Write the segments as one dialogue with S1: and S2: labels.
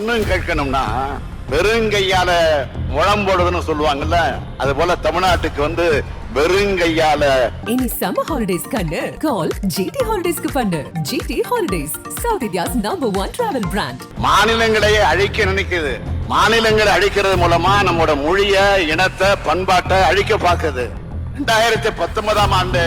S1: இன்னும் கேட்கணும்னா வெறுங்கையால முழம் போடுதுன்னு சொல்லுவாங்கல்ல அது போல தமிழ்நாட்டுக்கு வந்து வெறுங்கையால.
S2: இனி சம்மர் ஹாலிடேஸ் கண்ணு. கால் ஜிடி ஹாலிடேஸ்க்கு பண்ணு. GT holidays south India's number one travel brand
S1: மாநிலங்களையே அழிக்க நினைக்குது. மாநிலங்களை அழிக்கிறது மூலமா நம்மோட மொழிய இனத்தை பண்பாட்டை அழிக்க பார்க்குது. ரெண்டாயிரத்தி பத்தொன்பதாம் ஆண்டு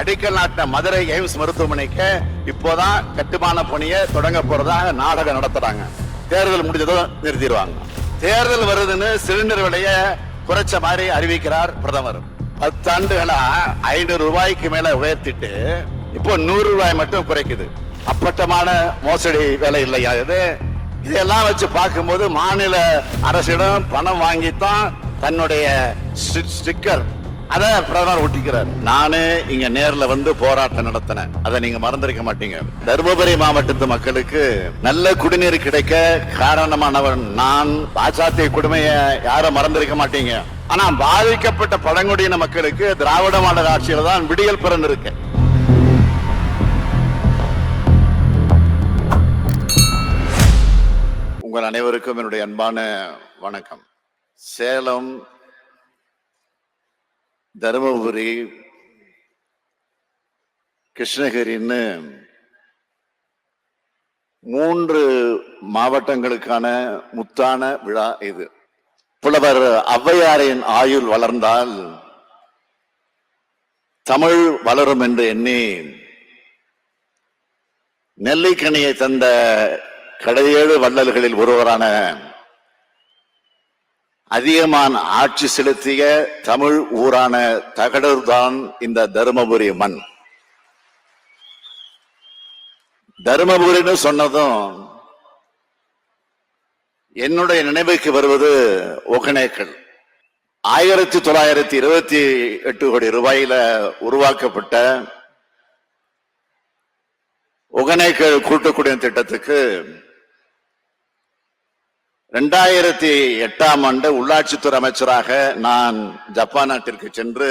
S1: அடிக்கல் நாட்டின மதுரை எய்ம்ஸ் மருத்துவமனைக்கு இப்போதான் கட்டுமான பணியை தொடங்க போறதாக நாடகம் நடத்துறாங்க. தேர்தல் முடிஞ்சதும் நிறுத்திடுவாங்க. தேர்தல் வருதுன்னு சிலிண்டர் விலைய குறைச்ச மாதிரி அறிவிக்கிறார் பிரதமர். பத்தாண்டுகளா ஐநூறு ரூபாய்க்கு மேல உயர்த்திட்டு இப்போ நூறு ரூபாய் மட்டும் குறைக்குது. அப்பட்டமான மோசடி வேலை இல்லையா இது? இதெல்லாம் வச்சு பார்க்கும்போது மாநில அரசிடம் பணம் வாங்கித்தான் தன்னுடைய ஸ்டி- ஸ்டிக்கர் அதை பிரதமர் ஒட்டிக்கிறார். நானே இங்க நேர்ல வந்து போராட்டம் நடத்தினேன். அதை நீங்க மறந்திருக்க மாட்டீங்க. தருமபுரி மாவட்டத்து மக்களுக்கு நல்ல குடிநீர் கிடைக்க காரணமானவன் நான். பாஜக குடுமையை யாரும் மறந்திருக்க மாட்டீங்க. ஆனா பாதிக்கப்பட்ட பழங்குடியின மக்களுக்கு திராவிட மாடல் ஆட்சியில தான் விடியல் பிறந்திருக்கு உங்கள் அனைவருக்கும் என்னுடைய அன்பான வணக்கம். சேலம் தருமபுரி கிருஷ்ணகிரின்னு மூன்று மாவட்டங்களுக்கான முத்தான விழா இது. புலவர் ஔவையாரின் ஆயுள் வளர்ந்தால் தமிழ் வளரும் என்று எண்ணி நெல்லைக்கனியை தந்த கடையேழு வள்ளல்களில் ஒருவரான அதிகமான ஆட்சி செலுத்திய தமிழ் ஊரான தகடூர் தான் இந்த தருமபுரி மண். தருமபுரின்னு சொன்னதும் என்னுடைய நினைவுக்கு வருவது ஒகனேக்கல். ஆயிரத்தி தொள்ளாயிரத்தி இருபத்தி எட்டு கோடி ரூபாயில உருவாக்கப்பட்ட ஒகனேக்கல் கூட்டுக்குடிநீர் திட்டத்துக்கு ரெண்டாயிரத்தி எட்டாம் ஆண்டு உள்ளாட்சித்துறை அமைச்சராக நான் ஜப்பான் நாட்டிற்கு சென்று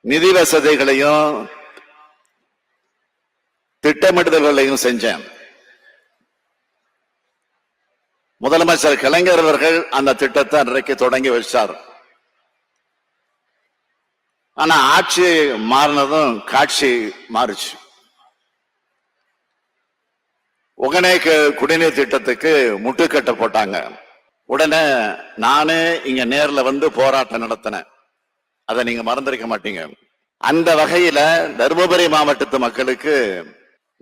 S1: நிதி வசதிகளையும் திட்டமிடுதல்களையும் செஞ்சேன். முதலமைச்சர் கலைஞர் அவர்கள் அந்த திட்டத்தை அன்றைக்கு தொடங்கி வச்சார். ஆனா ஆட்சி மாறினதும் காட்சி மாறுச்சு. உடனே குடிநீர் திட்டத்துக்கு முட்டுக்கட்டை போட்டாங்க. உடனே நானே இங்க நேர்ல வந்து போராட்டம் நடத்தினேன். அதை நீங்க மறந்திருக்க மாட்டீங்க. அந்த வகையில தருமபுரி மாவட்டத்து மக்களுக்கு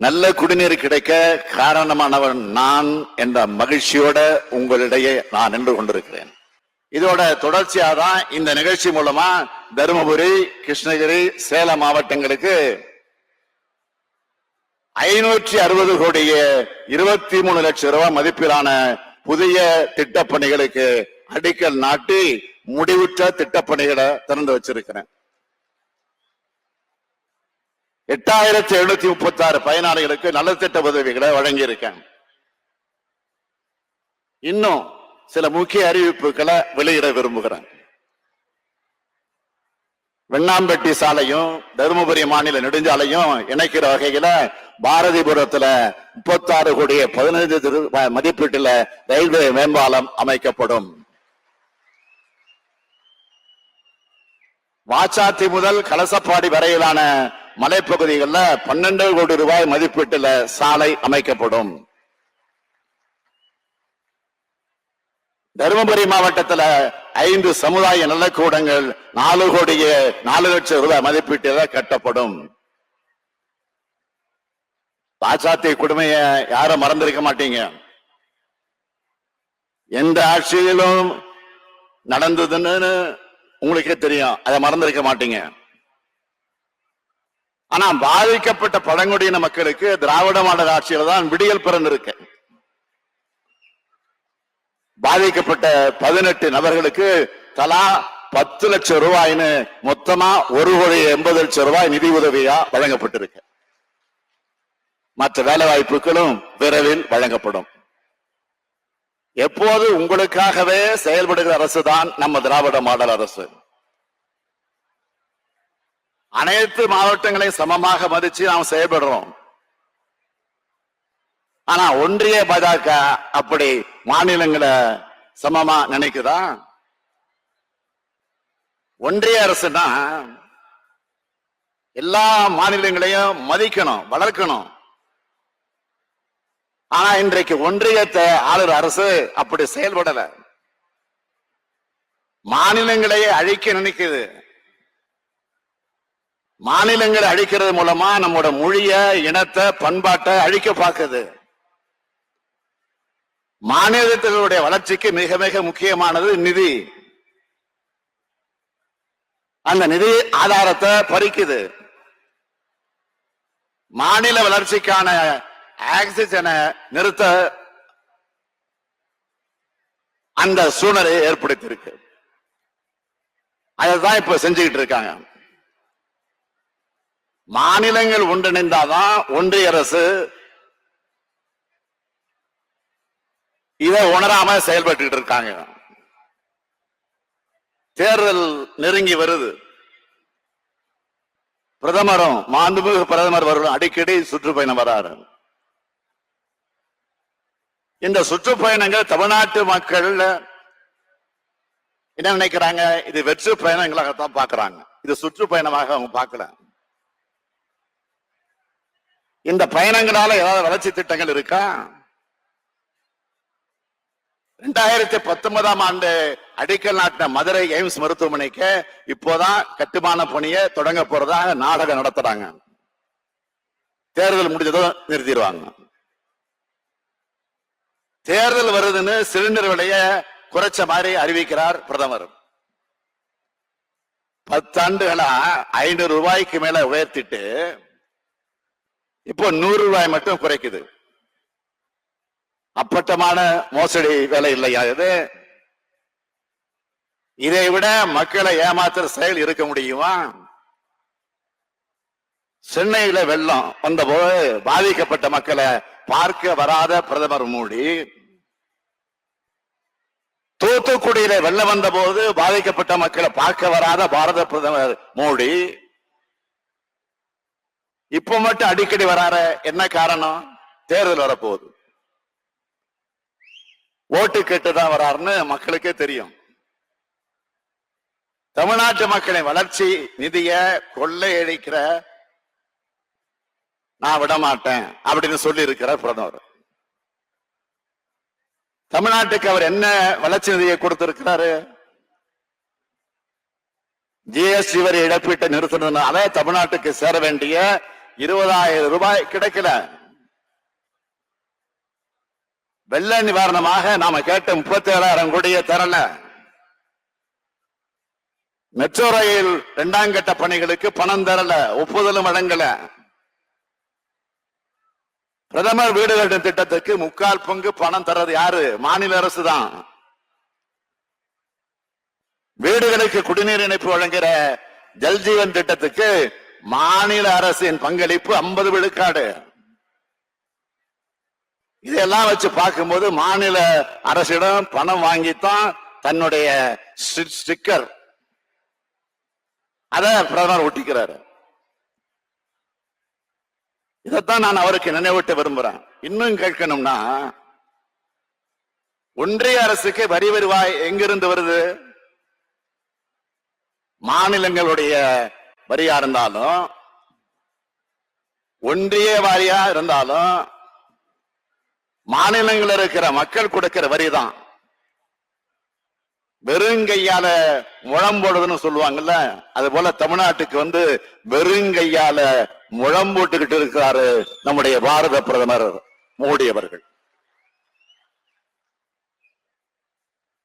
S1: நல்ல குடிநீர் கிடைக்க காரணமானவன் நான் என்ற மகிழ்ச்சியோட உங்களிடையே நான் நின்று கொண்டிருக்கிறேன். இதோட தொடர்ச்சியா தான் இந்த நிகழ்ச்சி மூலமா தருமபுரி கிருஷ்ணகிரி சேலம் மாவட்டங்களுக்கு ஐநூற்றி அறுபது கோடியே இருபத்தி மூணு லட்சம் ரூபாய் மதிப்பிலான புதிய திட்டப்பணிகளுக்கு அடிக்கல் நாட்டி முடிவுற்ற திட்டப்பணிகளை திறந்து வச்சிருக்கிறேன். எட்டாயிரத்தி எழுநூத்தி முப்பத்தி ஆறு பயனாளிகளுக்கு நலத்திட்ட உதவிகளை வழங்கியிருக்கேன். இன்னும் சில முக்கிய அறிவிப்புகளை வெளியிட விரும்புகிறேன். வெண்ணாம்பட்டி சாலையும் தருமபுரி மாநில நெடுஞ்சாலையும் இணைக்கிற வகையில பாரதிபுரத்துல முப்பத்தாறு கோடி பதினைந்து ரூபாய் மதிப்பீட்டுல ரயில்வே மேம்பாலம் அமைக்கப்படும். வாச்சாத்தி முதல் கலசப்பாடி வரையிலான மலைப்பகுதிகளில் பன்னெண்டு கோடி ரூபாய் மதிப்பீட்டுல சாலை அமைக்கப்படும். தருமபுரி மாவட்டத்துல ஐந்து சமுதாய நலக்கூடங்கள் நாலு கோடிய நாலு லட்சம் ரூபாய் மதிப்பீட்டில் கட்டப்படும். பாச்சாத்திய கொடுமைய யாரும் மறந்திருக்க மாட்டீங்க. எந்த ஆட்சியிலும் நடந்ததுன்னு உங்களுக்கே தெரியும். அதை மறந்திருக்க மாட்டீங்க. ஆனா பாதிக்கப்பட்ட பழங்குடியின மக்களுக்கு திராவிட மாடல் ஆட்சியில தான் விடியல் பிறந்திருக்கேன் பாதிக்கப்பட்ட பதினெட்டு நபர்களுக்கு தலா பத்து லட்சம் ரூபாய்னு மொத்தமா ஒரு கோடி எண்பது லட்சம் ரூபாய் நிதி உதவியா வழங்கப்பட்டிருக்கு. மற்ற வேலை வாய்ப்புகளும் விரைவில் வழங்கப்படும். எப்போது உங்களுக்காகவே செயல்படுகிற அரசு தான் நம்ம திராவிட மாடல் அரசு. அனைத்து மாவட்டங்களையும் சமமாக மதிச்சு நாம் செயல்படுறோம். ஆனா ஒன்றிய பாஜக அப்படி மாநிலங்களை சமமா நினைக்குதா? ஒன்றிய அரசுனா எல்லா மாநிலங்களையும் மதிக்கணும் வளர்க்கணும். ஆனா இன்றைக்கு ஒன்றியத்தை ஆளுற அரசு அப்படி செயல்படல. மாநிலங்களையே அழிக்க நினைக்குது. மாநிலங்களை அழிக்கிறது மூலமா நம்மோட மொழிய இனத்தை பண்பாட்டை அழிக்க பார்க்குது. மாநிலத்தினுடைய வளர்ச்சிக்கு மிக மிக முக்கியமானது நிதி. அந்த நிதி ஆதாரத்தை பறிக்குது. மாநில வளர்ச்சிக்கான ஆக்சிஜனை நிறுத்த அந்த சூழ்நிலையை ஏற்படுத்தியிருக்கு. அதான் இப்ப செஞ்சுக்கிட்டு இருக்காங்க. மாநிலங்கள் ஒன்றிணைந்தாதான் ஒன்றிய அரசு இதை உணராம செயல்பட்டு இருக்காங்க. தேர்தல் நெருங்கி வருது. பிரதமரும் மாண்புமிகு பிரதமர் அவர்களும் அடிக்கடி சுற்றுப்பயணம் வராரு. இந்த சுற்றுப்பயணங்கள் தமிழ்நாட்டு மக்கள் என்ன நினைக்கிறாங்க? இது வெற்று பயணங்களாகத்தான் பாக்குறாங்க இது சுற்றுப்பயணமாக அவங்க பார்க்கல. இந்த பயணங்களால ஏதாவது வளர்ச்சி திட்டங்கள் இருக்கா? ரெண்டாயிரத்தி பத்தொன்பதாம் ஆண்டு அடிக்கல் நாட்டின மதுரை எய்ம்ஸ் மருத்துவமனைக்கு இப்போதான் கட்டுமான பணியை தொடங்க போறதாக நாடகம் நடத்துறாங்க. தேர்தல் முடிஞ்சதும் நிறுத்திடுவாங்க. தேர்தல் வருதுன்னு சிலிண்டர் விலைய குறைச்ச மாதிரி அறிவிக்கிறார் பிரதமர். பத்தாண்டுகளா ஐநூறு ரூபாய்க்கு மேல உயர்த்திட்டு இப்போ நூறு ரூபாய் மட்டும் குறைக்குது. அப்பட்டமான மோசடி வேலை இல்லையா இது? இதை விட மக்களை ஏமாத்துற செயல் இருக்க முடியுமா? சென்னையில வெள்ளம் வந்தபோது பாதிக்கப்பட்ட மக்களை பார்க்க வராத பிரதமர் மோடி தூத்துக்குடியில வெள்ளம் வந்த போது பாதிக்கப்பட்ட மக்களை பார்க்க வராத பாரத பிரதமர் மோடி இப்ப மட்டும் அடிக்கடி வரார என்ன காரணம்? தேர்தல் வரப்போகுது. ஓட்டு கேட்டுதான் வராருன்னு மக்களுக்கே தெரியும். தமிழ்நாட்டு மக்களின் வளர்ச்சி நிதிய கொள்ளையடிக்கிற நான் விட மாட்டேன் அப்படின்னு சொல்லி இருக்கிறார் பிரதமர். தமிழ்நாட்டுக்கு அவர் என்ன வளர்ச்சி நிதியை கொடுத்திருக்கிறாரு? ஜிஎஸ்டி வரி இழப்பீட்டை நிறுத்தினதுனால தமிழ்நாட்டுக்கு சேர வேண்டிய இருபதாயிரம் ரூபாய் கிடைக்கல. வெள்ள நிவாரணமாக நாம கேட்ட முப்பத்தி ஏழாயிரம் கோடியை தரல. மெட்ரோ ரயில் இரண்டாம் கட்ட பணிகளுக்கு பணம் தரல ஒப்புதலும் வழங்கல. பிரதமர் வீடு கட்டும் திட்டத்துக்கு முக்கால் பங்கு பணம் தர்றது யாரு? மாநில அரசு தான் வீடுகளுக்கு குடிநீர் இணைப்பு வழங்குகிற ஜல்ஜீவன் திட்டத்துக்கு மாநில அரசின் பங்களிப்பு ஐம்பது விழுக்காடு. இதெல்லாம் வச்சு பார்க்கும்போது மாநில அரசிடம் பணம் வாங்கித்தான் தன்னுடைய ஸ்டி- ஸ்டிக்கர். அத பிரதமர் ஒட்டிக்கிறாரு. இதைத்தான் நான் அவருக்கு நினைவூட்ட விரும்புறேன். இன்னும் கேட்கணும்னா ஒன்றிய அரசுக்கு வரி வருவாய் எங்கிருந்து வருது? மாநிலங்களுடைய வரியா இருந்தாலும் ஒன்றிய வாரியா இருந்தாலும் மாநிலங்கள் இருக்கிற மக்கள் கொடுக்கிற வரிதான் வெறுங்கையால முழம் போடுதுன்னு சொல்லுவாங்கல்ல அது போல தமிழ்நாட்டுக்கு வந்து வெறுங்கையால முழம் போட்டுக்கிட்டு இருக்கிறாரு நம்முடைய பாரத பிரதமர் மோடி அவர்கள்.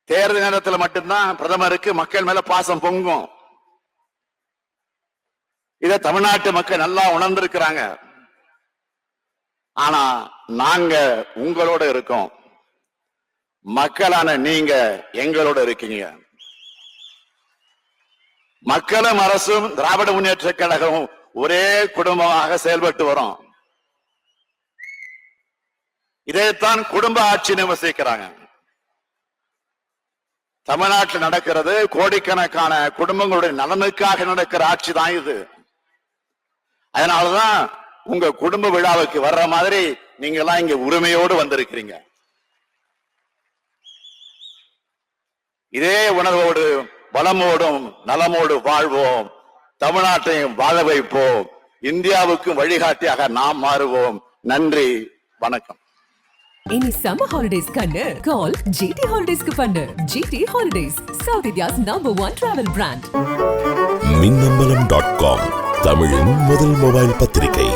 S1: தேர்தல் நேரத்தில் மட்டும்தான் பிரதமருக்கு மக்கள் மேல பாசம் பொங்கும். இத தமிழ்நாட்டு மக்கள் நல்லா உணர்ந்திருக்கிறாங்க. ஆனா நாங்க உங்களோட இருக்கோம். மக்களான நீங்க எங்களோட இருக்கீங்க. மக்களும் அரசும் திராவிட முன்னேற்ற கழகம் ஒரே குடும்பமாக செயல்பட்டு வரும். இதைத்தான் குடும்ப ஆட்சி விமர்சிக்கிறாங்க. தமிழ்நாட்டில் நடக்கிறது கோடிக்கணக்கான குடும்பங்களுடைய நலனுக்காக நடக்கிற ஆட்சி தான் இது. அதனாலதான் உங்க குடும்ப விழாவுக்கு வர்ற மாதிரி நீங்க எல்லாம் இங்க உரிமையோடு வந்திருக்கிறீங்க. இதே உணர்வோடு பலமோடும் நலமோடு வாழ்வோம். தமிழ்நாட்டையும் வாழ வைப்போம். இந்தியாவுக்கும் வழிகாட்டியாக நாம் மாறுவோம். நன்றி வணக்கம்.
S2: இனி சம்மர் ஹாலிடேஸ் கண்ணு கால் ஜிடி ஹாலிடேஸ்க்கு பண்ணு. GT holidays south India's number one travel brand
S3: Minnambalam dot com தமிழின் முதல் மொபைல் பத்திரிகை.